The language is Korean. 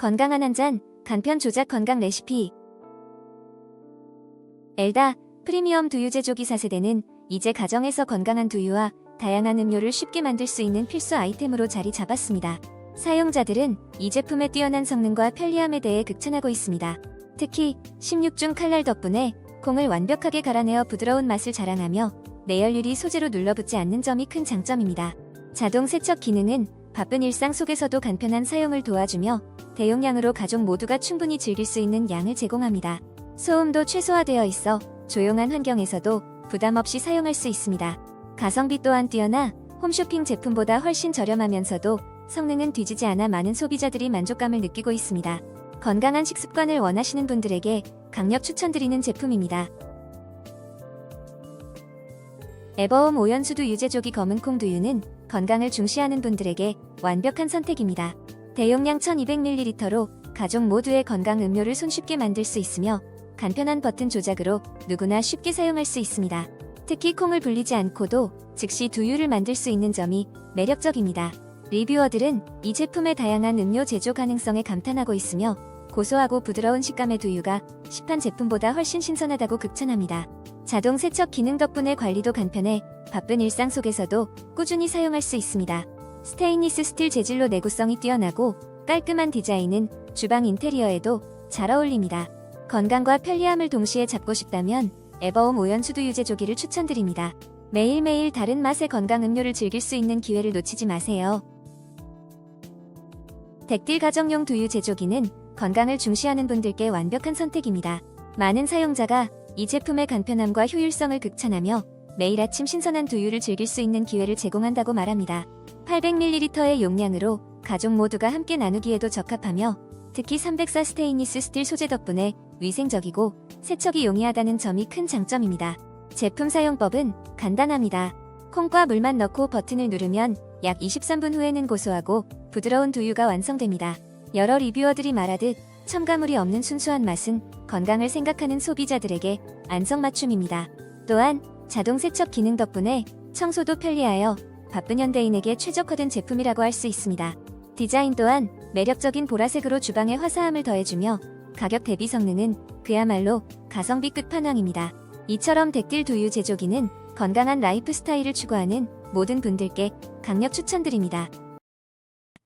건강한 한 잔, 간편 조작 건강 레시피. 엘다 프리미엄 두유 제 조기 4세대는 이제 가정에서 건강한 두유와 다양한 음료를 쉽게 만들 수 있는 필수 아이템으로 자리 잡았습니다. 사용자들은 이 제품의 뛰어난 성능과 편리함에 대해 극찬하고 있습니다. 특히 16중 칼날 덕분에 콩을 완벽하게 갈아내어 부드러운 맛을 자랑하며 내열률이 소재로 눌러붙지 않는 점이 큰 장점입니다. 자동 세척 기능은 바쁜 일상 속에서도 간편한 사용을 도와주며 대용량으로 가족 모두가 충분히 즐길 수 있는 양을 제공합니다. 소음도 최소화되어 있어 조용한 환경에서도 부담 없이 사용할 수 있습니다. 가성비 또한 뛰어나 홈쇼핑 제품보다 훨씬 저렴하면서도 성능은 뒤지지 않아 많은 소비자들이 만족감을 느끼고 있습니다. 건강한 식습관을 원하시는 분들에게 강력 추천드리는 제품입니다. 에버홈 오연수두 유제조기 검은콩 두유는 건강을 중시하는 분들에게 완벽한 선택입니다. 대용량 1200ml로 가족 모두의 건강 음료를 손쉽게 만들 수 있으며 간편한 버튼 조작으로 누구나 쉽게 사용할 수 있습니다. 특히 콩을 불리지 않고도 즉시 두유를 만들 수 있는 점이 매력적입니다. 리뷰어들은 이 제품의 다양한 음료 제조 가능성에 감탄하고 있으며 고소하고 부드러운 식감의 두유가 시판 제품보다 훨씬 신선하다고 극찬합니다. 자동 세척 기능 덕분에 관리도 간편해 바쁜 일상 속에서도 꾸준히 사용할 수 있습니다. 스테인리스 스틸 재질로 내구성이 뛰어나고 깔끔한 디자인은 주방 인테리어에도 잘 어울립니다. 건강과 편리함을 동시에 잡고 싶다면 에버홈 오연수두 유제조기를 추천드립니다. 매일매일 다른 맛의 건강 음료를 즐길 수 있는 기회를 놓치지 마세요. 덱딜 가정용 두유 제조기는 건강을 중시하는 분들께 완벽한 선택입니다. 많은 사용자가 이 제품의 간편함과 효율성을 극찬하며 매일 아침 신선한 두유를 즐길 수 있는 기회를 제공한다고 말합니다. 800ml의 용량으로 가족 모두가 함께 나누기에도 적합하며 특히 304 스테인리스 스틸 소재 덕분에 위생적이고 세척이 용이하다는 점이 큰 장점입니다. 제품 사용법은 간단합니다. 콩과 물만 넣고 버튼을 누르면 약 23분 후에는 고소하고 부드러운 두유가 완성됩니다. 여러 리뷰어들이 말하듯 첨가물이 없는 순수한 맛은 건강을 생각하는 소비자들에게 안성맞춤입니다. 또한 자동 세척 기능 덕분에 청소도 편리하여 바쁜 현대인에게 최적화된 제품이라고 할 수 있습니다. 디자인 또한 매력적인 보라색으로 주방에 화사함을 더해주며 가격 대비 성능은 그야말로 가성비 끝판왕입니다. 이처럼 덱딜 두유 제조기는 건강한 라이프 스타일을 추구하는 모든 분들께 강력 추천드립니다.